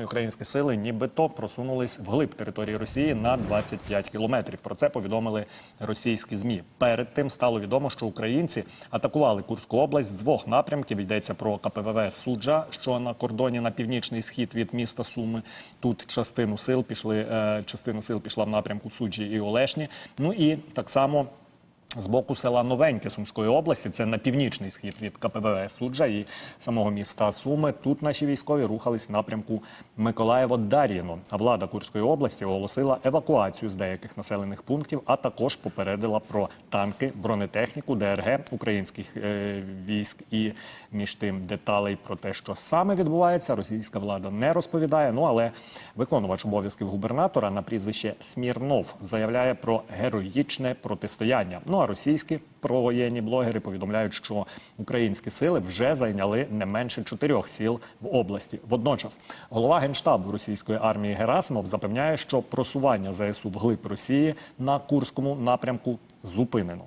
І українські сили нібито просунулись вглиб території Росії на 25 кілометрів. Про це повідомили російські змі. Перед тим стало відомо, що українці атакували Курську область з двох напрямків. Йдеться про КПВВ Суджа, що на кордоні на північний схід від міста Суми. Тут частину сил пішли. е, Частина сил пішла в напрямку Суджі і Олешні. Ну і так само. З боку села Новеньке Сумської області, це на північний схід від КПВВ Суджа і самого міста Суми. Тут наші військові рухались в напрямку Миколаєво-Дар'їно. А влада Курської області оголосила евакуацію з деяких населених пунктів, а також попередила про танки, бронетехніку, ДРГ українських е, військ. І між тим деталей про те, що саме відбувається, російська влада не розповідає. Ну але виконувач обов'язків губернатора на прізвище Смірнов заявляє про героїчне протистояння. Ну російські провоєнні блогери повідомляють, що українські сили вже зайняли не менше чотирьох сіл в області. Водночас голова генштабу російської армії Герасимов запевняє, що просування ЗСУ вглиб Росії на Курському напрямку зупинено.